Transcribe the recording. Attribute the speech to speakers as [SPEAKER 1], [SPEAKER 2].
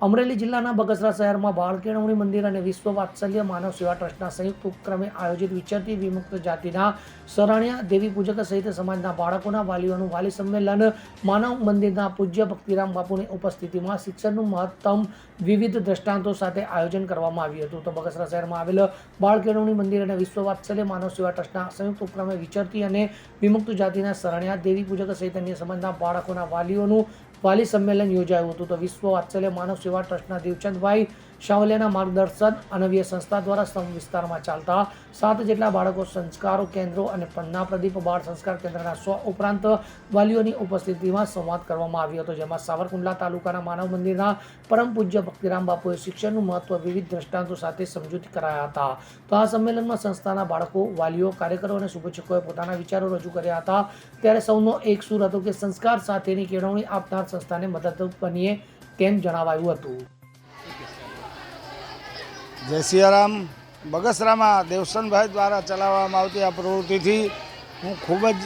[SPEAKER 1] અમરેલી જિલ્લાના બગસરા શહેરમાં બાળ કેળવણી મંદિર અને વિશ્વ વાત્સલ્ય માનવ સેવા ટ્રસ્ટના સંયુક્ત ઉપક્રમે આયોજિત વિચરતી વિમુક્ત જાતિના સરાણિયા દેવી પૂજક સહિત સમાજના બાળકોના વાલીઓનું વાલી સંમેલન માનવ મંદિરના પૂજ્ય ભક્તિરામ બાપુની ઉપસ્થિતિમાં શિક્ષણનું મહત્તમ વિવિધ દ્રષ્ટાંતો સાથે આયોજન કરવામાં આવ્યું હતું. તો બગસરા શહેરમાં આવેલ બાળ કેળવણી મંદિર અને વિશ્વ વાત્સલ્ય માનવ સેવા ટ્રસ્ટના સંયુક્ત ઉપક્રમે વિચરતી અને વિમુક્ત જાતિના સરાણિયા દેવી પૂજક સહિત અન્ય સમાજના બાળકોના વાલીઓનું વાલી સંમેલન યોજાયું હતું. તો વિશ્વ વાત્સલ્ય માનવ સેવા ટ્રસ્ટના દેવચંદભાઈ શાવલિયાના માર્ગદર્શન અનવ્ય સંસ્થા દ્વારા સમ વિસ્તારમાં ચાલતા સાત જેટલા બાળકો સંસ્કારો કેન્દ્રો અને પન્ના પ્રદીપ બાળ સંસ્કાર કેન્દ્રના સો ઉપરાંત વાલીઓની ઉપસ્થિતિમાં સંવાદ કરવામાં આવ્યો હતો, જેમાં સાવરકુંડલા તાલુકાના માનવ મંદિરના પરમ પૂજ્ય ભક્તિરામ બાપુએ શિક્ષણનું મહત્વ વિવિધ દ્રષ્ટાંતો સાથે સમજૂતી કરાયા હતા. તો આ સંમેલનમાં સંસ્થાના બાળકો, વાલીઓ, કાર્યકરો અને શુભેચ્છકોએ પોતાના વિચારો રજૂ કર્યા હતા. ત્યારે સૌનો એક સુર હતો કે સંસ્કાર સાથેની કેળવણી આપનાર સંસ્થાને મદદરૂપ બનીએ તેમ જણાવાયું હતું.
[SPEAKER 2] જય સિયારામ. બગસરામાં દેવસનભાઈ દ્વારા ચલાવવામાં આવતી આ પ્રવૃત્તિથી હું ખૂબ જ